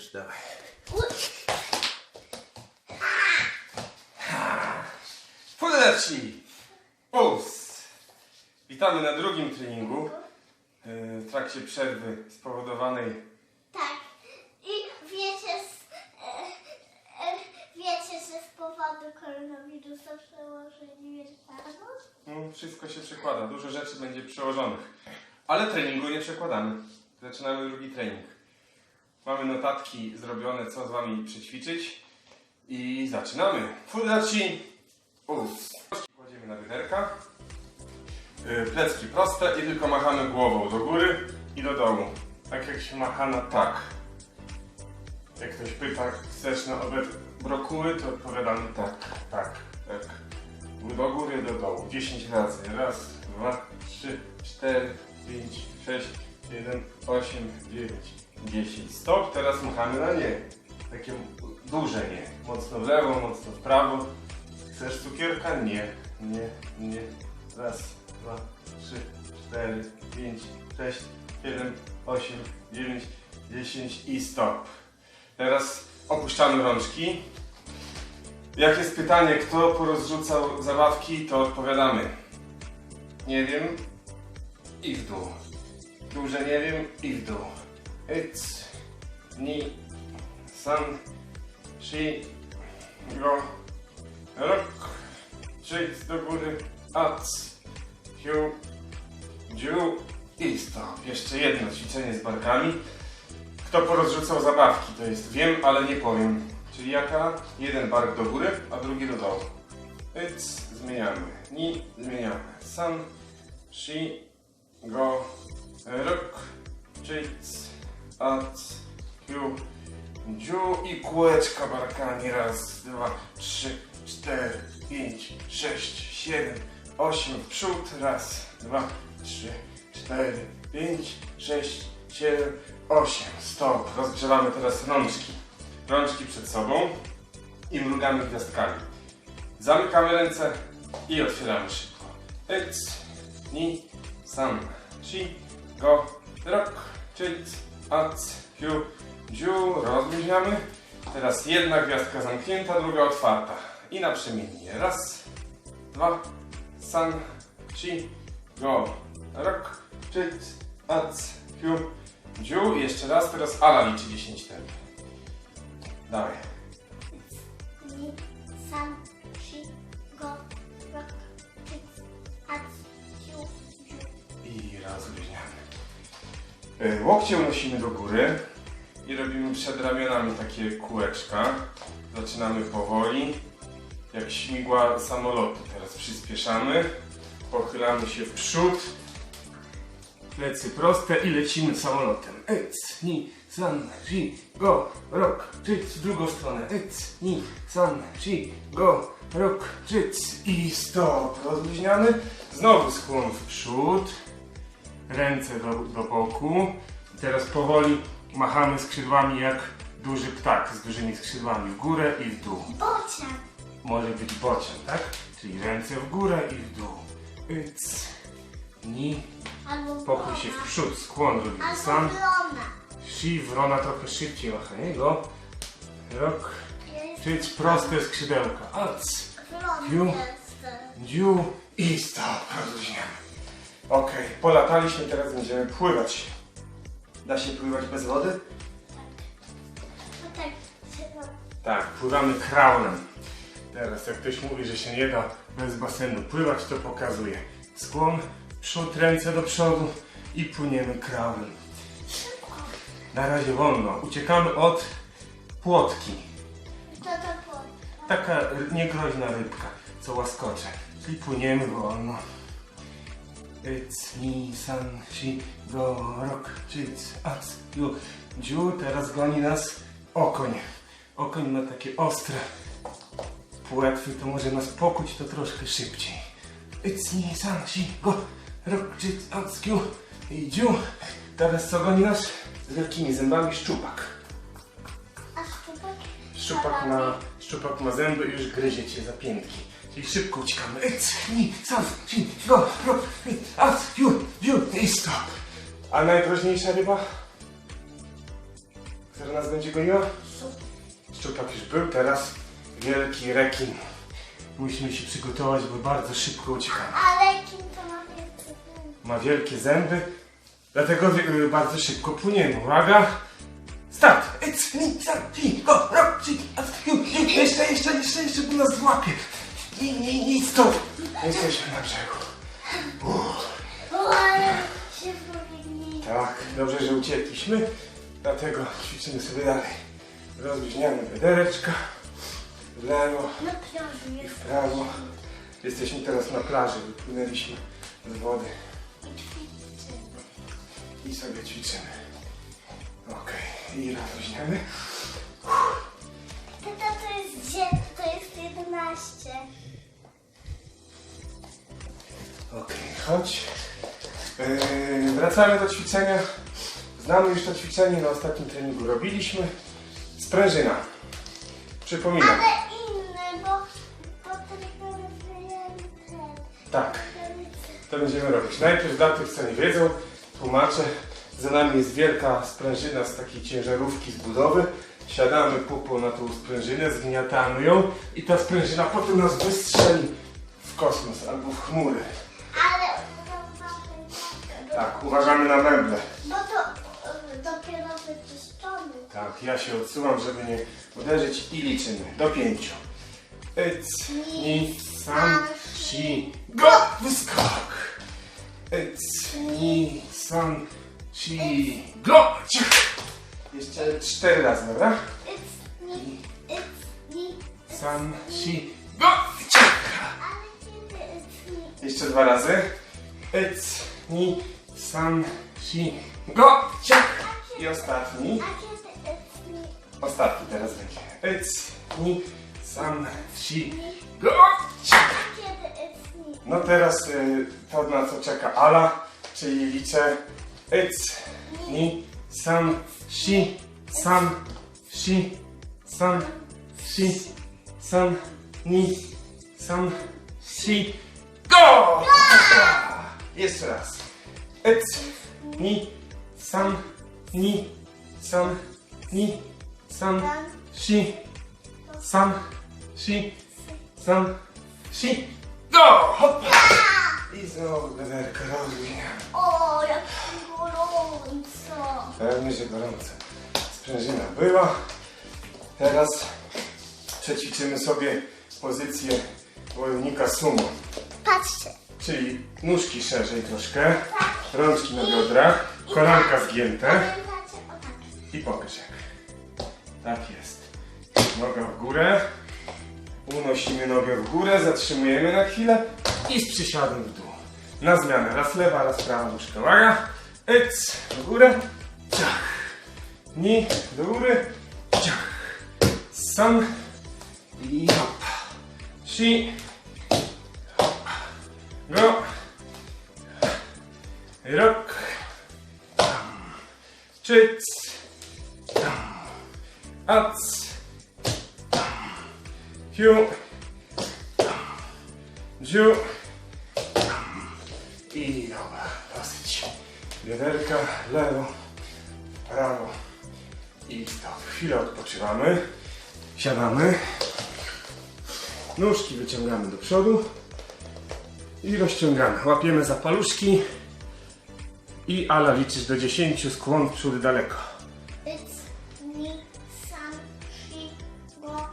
już, dawaj. Puls! Witamy na drugim treningu yy, w trakcie przerwy spowodowanej Tak. I wiecie, z, e, e, wiecie, że z powodu koronawirusa przełożyli wielkanoc? No, wszystko się przekłada, dużo rzeczy będzie przełożonych. Ale treningu nie przekładamy. Zaczynamy drugi trening. Mamy notatki zrobione, co z Wami przećwiczyć. I zaczynamy. Fundacji Puls. Kładziemy na wyderka. Yy, Plecki proste i tylko machamy głową do góry i do dołu. Tak jak się macha na tak. Jak ktoś pyta, chcesz na obiad brokuły, to odpowiadamy tak, tak, tak. Do góry, do dołu. 10 razy. Raz, dwa, trzy, cztery, pięć, sześć, siedem, osiem, dziewięć, dziesięć. Stop, teraz machamy na nie. Takie duże nie. Mocno w lewo, mocno w prawo. Chcesz cukierka? Nie, nie, nie. Raz, dwa, trzy, cztery, pięć, sześć, siedem, osiem, dziewięć, dziesięć i stop. Teraz opuszczamy rączki. Jak jest pytanie, kto porozrzucał zabawki, to odpowiadamy. Nie wiem i w dół. Duże nie wiem i w dół. It's, ni, san, shi, go, rok, czyć do góry, ac, hiu, dziu i stop. Jeszcze jedno ćwiczenie z barkami. Kto porozrzucał zabawki, to jest wiem, ale nie powiem. Czyli jaka? Jeden bark do góry, a drugi do dołu. It's, zmieniamy. Ni, zmieniamy. San, shi, go, rok, czyc, ac, hiu, dziu i kółeczka barkami. Raz, dwa, trzy, cztery, pięć, sześć, siedem, osiem w przód. Raz, dwa, trzy, cztery, pięć, sześć, siedem, osiem. Stop. Rozgrzewamy teraz rączki. Rączki przed sobą i mrugamy gwiazdkami. Zamykamy ręce i otwieramy szybko. It's, ni, san, shi, go, rok, czyc, ac, hiu, dziu. Rozluźniamy. Teraz jedna gwiazdka zamknięta, druga otwarta. I naprzemiennie. Raz, dwa, san, shi, go, rok, czyc, ac, hiu, dziu. I jeszcze raz, teraz Ala liczy 10 temp. Dawaj. San, shi, go, rok, czyc, ac, ciu, dziu. I rozluźniamy. Y, Łokcie unosimy do góry i robimy przed ramionami takie kółeczka. Zaczynamy powoli, jak śmigła samolotu. Teraz przyspieszamy, pochylamy się w przód, plecy proste i lecimy samolotem. Ec, ni, san, shi, go, rok, czyc, w drugą stronę. Ec, ni, san, shi, go, rok, czyc i stop. Rozluźniamy. Znowu skłon w przód ręce do, do boku. Teraz powoli machamy skrzydłami jak duży ptak z dużymi skrzydłami w górę i w dół. Bocian. Może być bocian, tak? Czyli ręce w górę i w dół. Yc, ni, pochyl się w przód, skłon robimy sam. Si, wrona trochę szybciej macha niego. Rok, czyć proste skrzydełka. Ac, jestem. dziu i stop. Rozluźniamy. Okej, polataliśmy, teraz będziemy pływać. Da się pływać bez wody? No tak, trzeba. Tak, pływamy kraunem. Teraz jak ktoś mówi, że się nie da bez basenu pływać, to pokazuje. Skłon, przód, ręce do przodu i płyniemy kraunem. Szybko. Na razie wolno. Uciekamy od płotki. To to po. Taka niegroźna rybka, co łaskocze. Czyli płyniemy wolno. It's me, san, shi, go, rock, czyc, ac, ju, dziu. Teraz goni nas okoń. Okoń ma takie ostre płetwy, to może nas pokuć to troszkę szybciej. It's me, san, shi, go, rock, czyc, ac, ju, i dziu. Teraz co goni nas? Z wielkimi zębami szczupak. A szczupak? Szczupak ma, szczupak ma zęby i już gryzie cię za piętki. Czyli szybko uciekamy. Ec, ni, san, si, go, ro, i, ac, ju, ju, i stop. A najgroźniejsza ryba? Która nas będzie goniła? Szczupak już był, teraz wielki rekin. Musimy się przygotować, bo bardzo szybko uciekamy. Ale kim to ma więcej? Ma wielkie zęby, dlatego y, bardzo szybko płyniemy. Uwaga! Start! It's me, start, go, rock, ci, a, ju, ju, jeszcze, jeszcze, jeszcze, jeszcze, bo nas złapie. I, i, i, stop! Jesteśmy na brzegu. O, ale się. Tak, dobrze, że uciekliśmy, dlatego ćwiczymy sobie dalej. Rozluźniamy bedereczka, w lewo Na plaży i jest. w prawo. Jesteśmy teraz na plaży, wypłynęliśmy z wody I ćwiczymy. i sobie ćwiczymy. Okej, i rozluźniamy. Tata to jest 9, to jest 11. Okej, chodź. Yy, wracamy do ćwiczenia. Znamy już to ćwiczenie, na ostatnim treningu robiliśmy. Sprężyna. Przypominam. Ale inny, bo, bo ten. Tak, to będziemy robić. Najpierw dla tych, co nie wiedzą, tłumaczę. Za nami jest wielka sprężyna z takiej ciężarówki z budowy. Siadamy pupą na tą sprężynę, zgniatamy ją i ta sprężyna potem nas wystrzeli w kosmos albo w chmury. Tak, uważamy na meble. Bo to y, dopiero wyczyszczony. Tak, ja się odsuwam, żeby nie uderzyć i liczymy do pięciu. It's, ni, san, shi, go! Wyskok! It's, ni, san, shi, go! Ciach! Jeszcze cztery razy, dobra? It's me, it's me. San, shi, go! Ciach! Ale kiedy it's me? Jeszcze dwa razy. It's, ni, san, shi, go! Ciach! I ostatni. Ostatni teraz będzie. It's, ni, san, shi, go! Ciach! No teraz y, to na co czeka Ala, czyli liczę It's, ni, san, shi, san, shi, san, shi, san, ni, san, shi, go! Jeszcze raz. It's, ni, san, ni, san, ni, san, shi, san, shi, san, shi, go! Hoppa! I znowu bederka rozwijamy. O, jak gorąco. Pewnie, że gorąco. Sprężyna była. Teraz przećwiczymy sobie pozycję wojownika sumo. Patrzcie. Czyli nóżki szerzej troszkę, rączki na biodrach, kolanka zgięte i jak. Tak jest. Noga w górę. Unosimy nogę w górę, zatrzymujemy na chwilę i z przysiadem w dół. Na zmianę. Raz lewa, raz prawa nóżka. Uwaga. Ec, w górę. Ciach. Ni, do góry. Ciach. San. I hop. Shi. Go. Rok. Czyc. Ac. Hiu. Dziu. I dobra, dosyć. Bioderka, lewo, prawo i stop. Chwilę odpoczywamy. Siadamy. Nóżki wyciągamy do przodu i rozciągamy. Łapiemy za paluszki i Ala liczysz do 10, skłon przód daleko. It's me, go.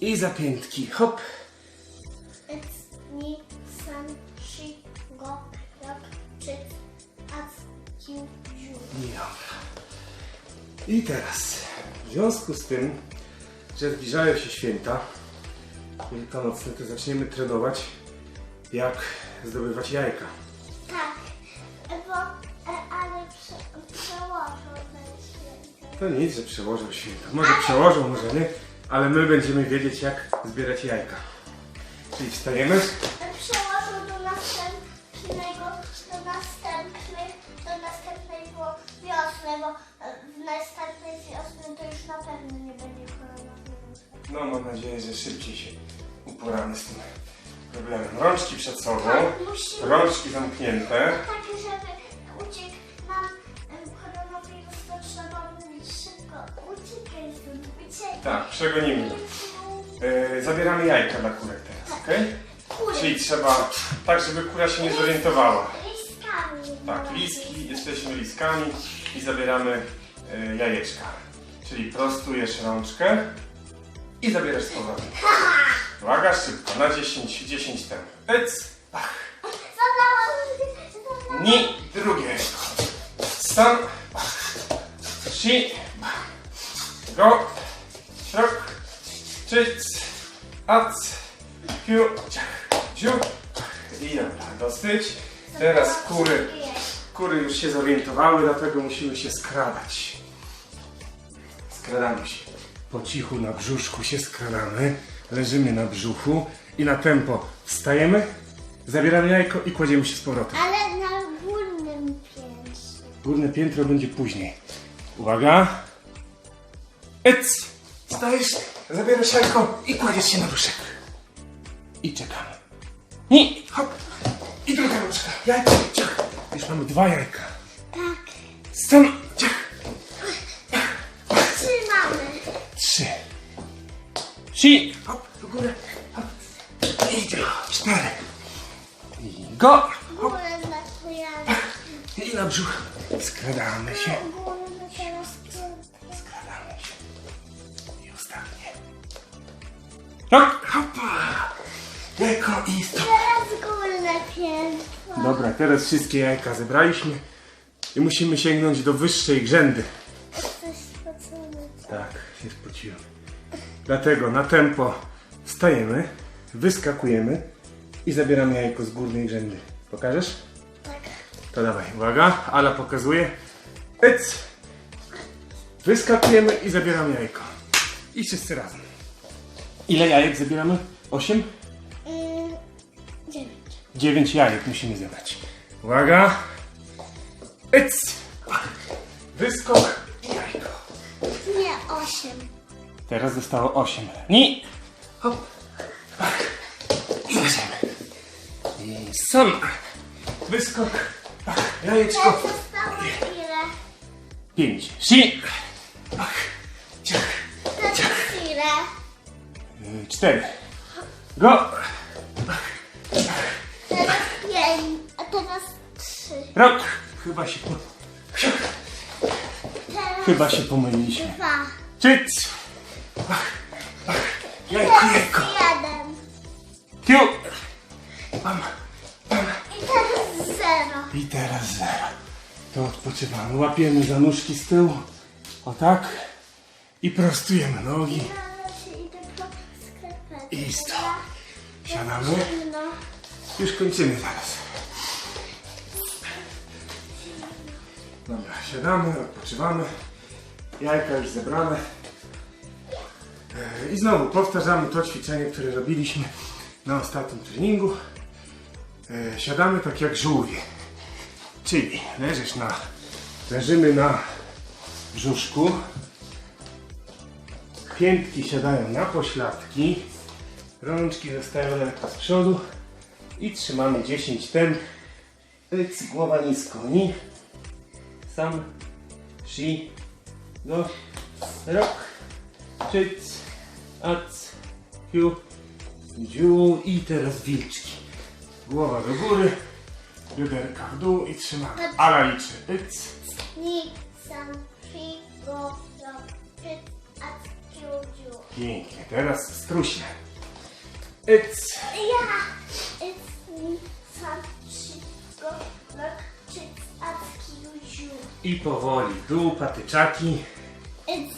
I za piętki. Hop. It's me, go, dobra. I teraz, w związku z tym, że zbliżają się święta wielkanocne, to zaczniemy trenować, jak zdobywać jajka. Tak, bo, e, ale prze, przełożą ten święto. To nic, że przełożą święta. Może przełożą, może nie, ale my będziemy wiedzieć, jak zbierać jajka. Czyli wstajemy, Przełożą do następnego, do następnych, do następnej wiosny, bo e, w następnej wiosny to już na pewno nie będzie koronawirusa. no mam nadzieję, że szybciej się uporany z tym problemem. Rączki przed sobą, Tak, rączki zamknięte. tak żeby uciekł nam em, koronawirus, to trzeba mówić szybko. Uciekaj stąd, uciekaj. Tak, przegonimy. go. Yy, e, zabieramy jajka dla kurek teraz, tak. ok? Kurek. Czyli trzeba tak, żeby kura się nie zorientowała. Liskami. Tak, liski, jesteśmy liskami i zabieramy e, jajeczka. Czyli prostujesz rączkę i zabierasz z powrotem. Uwaga, szybko, na 10, 10 tem. Ec, pach. Ni, drugie. Stan, pach. Si, pach. Go, śrok, czyc, ac, piu, ciach, ziu. I dobra, dosyć. Teraz kury. Kury już się zorientowały, dlatego musimy się skradać. Skradamy się. Po cichu na brzuszku się skradamy. Leżymy na brzuchu i na tempo wstajemy, zabieramy jajko i kładziemy się z powrotem. Ale na górnym piętrze. Górne piętro będzie później. Uwaga. Ec! Stajesz, zabierasz jajko i kładziesz się na brzuszek. I czekamy. I hop. I druga nóżka. Jajko, ciach. Już mamy dwa jajka. Tak. Stan, Trzy. Hop, do góry. Hop. I idzie. Cztery. I go. Górę nakujamy. I na brzuch. Skradamy się. Skradamy się. I ostatnie. Hop, hopa. Jajko i stop. Teraz górne piętro. Dobra, teraz wszystkie jajka zebraliśmy i musimy sięgnąć do wyższej grzędy. Jesteś spocony. Tak, się spociłem. Dlatego na tempo wstajemy, wyskakujemy i zabieramy jajko z górnej grzędy. Pokażesz? Tak. To dawaj, uwaga, Ala pokazuje. Ec! Wyskakujemy i zabieramy jajko. I wszyscy razem. Ile jajek zabieramy? Osiem? Mm, dziewięć. Dziewięć jajek musimy zebrać. Uwaga! Ec! Wyskok i jajko. Nie, osiem. Teraz zostało osiem. Ni! Hop! Pach! I. I sam! Wyskok! Jajeczko! Teraz zostało ile? Pięć. Si! Ciach! Ile? Y, Cztery. Go! Teraz pięć. A teraz trzy. Rok! Chyba się Chyba się pomyliliśmy. dwa. Czyc! Jajko, jajko! Jeden. Mam! Mam! I teraz zero. I teraz zero. To odpoczywamy. Łapiemy za nóżki z tyłu. O tak. I prostujemy nogi. I. Dobra? Siadamy. No. Już kończymy zaraz. Dobra, siadamy, odpoczywamy. Jajka już zebrane. I znowu powtarzamy to ćwiczenie, które robiliśmy na ostatnim treningu. E, Siadamy tak jak żółwie. Czyli leżysz na, leżymy na brzuszku. Piętki siadają na pośladki. Rączki zostają lekko z przodu. I trzymamy 10 tem. Pyc, głowa nisko. Ni. Sam. Shi. Do. Rok. Czyc. Ac. Piu. Dziu. I teraz wilczki. Głowa do góry. Bioderka w dół i trzymamy. Ala liczy. Pyc. Nikt sam figo robić, a ciudziu. Pięknie. Teraz struśnie. Pyc. Ja it's. I powoli w dół, patyczaki. It's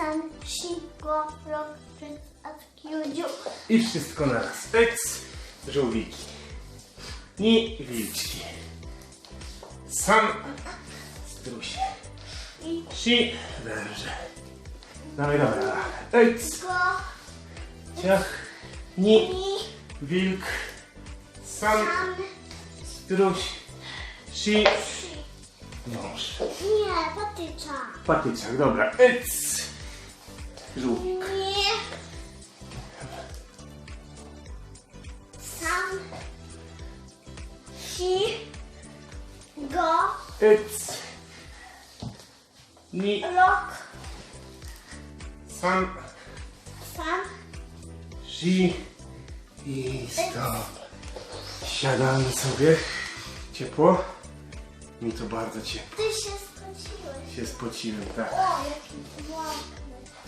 sam figo robić, a ciudziu. I wszystko naraz. Pyc. Żółwiki. I wilczki. Sam. Strusie. Si. Węże. Dawaj, dawaj. dawaj. Go Ciach. Ni. Wilk. Sam. Struś. Si. Wąż. Nie, patycza. Patyczak, dobra. Pyc. Żółwik. Nie. Sam fi go Pyc. Ni. rok Sam, Sam. si i stop. Siadamy sobie. Ciepło? Mi to bardzo ciepło. Ty się spociłeś. Się spociłem, tak. O, jaki ładny.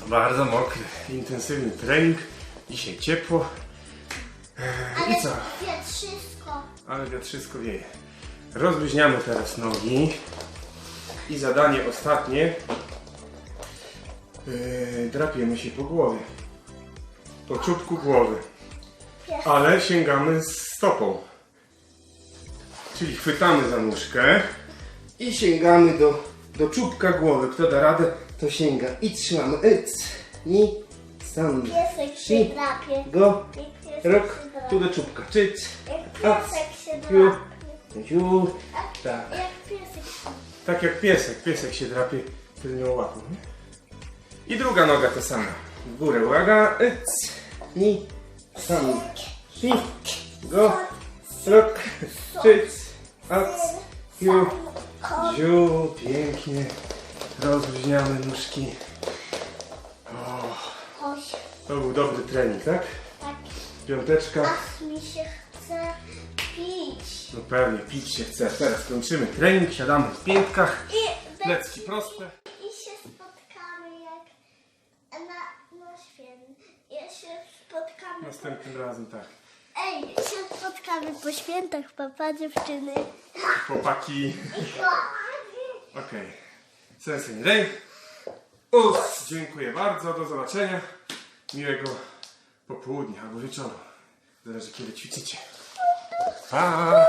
Bardzo mokry, intensywny trening. Dzisiaj ciepło. Eee, Ale I co? wietrzysko. Ale wiatrzysko wieje. Rozluźniamy teraz nogi. I zadanie ostatnie. Yy, drapiemy się po głowie. Po czubku głowy. Ale sięgamy stopą. Czyli chwytamy za nóżkę i sięgamy do, do czubka głowy. Kto da radę, to sięga. I trzymamy. Yc, i stan. Piesek się Si, drapie. go, rok, tu do czubka. Czyc. Jak Ac, piesek się ju. drapie. Jak- Tak. Jak piesek się Tak jak piesek. Piesek się drapie tylnią łapą. I druga noga to sama. W górę uwaga. Yc, i stan. Si, go, rok, czyc. Ac, ju. Ziu, pięknie. Rozluźniamy nóżki. O, to był dobry trening, tak? Tak. Piąteczka. Aż mi się chce pić. No pewnie, pić się chce. Teraz kończymy trening, siadamy w piętkach. I, Plecki proste. I się spotkamy jak na, na święty. Ja się spotkamy. Następnym razem tak. Ej, się spotkamy po świętach, papa dziewczyny. Chłopaki. I kochani. Okej. Sensei Rei. Us, dziękuję bardzo. Do zobaczenia. Miłego popołudnia albo wieczoru. Zależy kiedy ćwiczycie. Pa!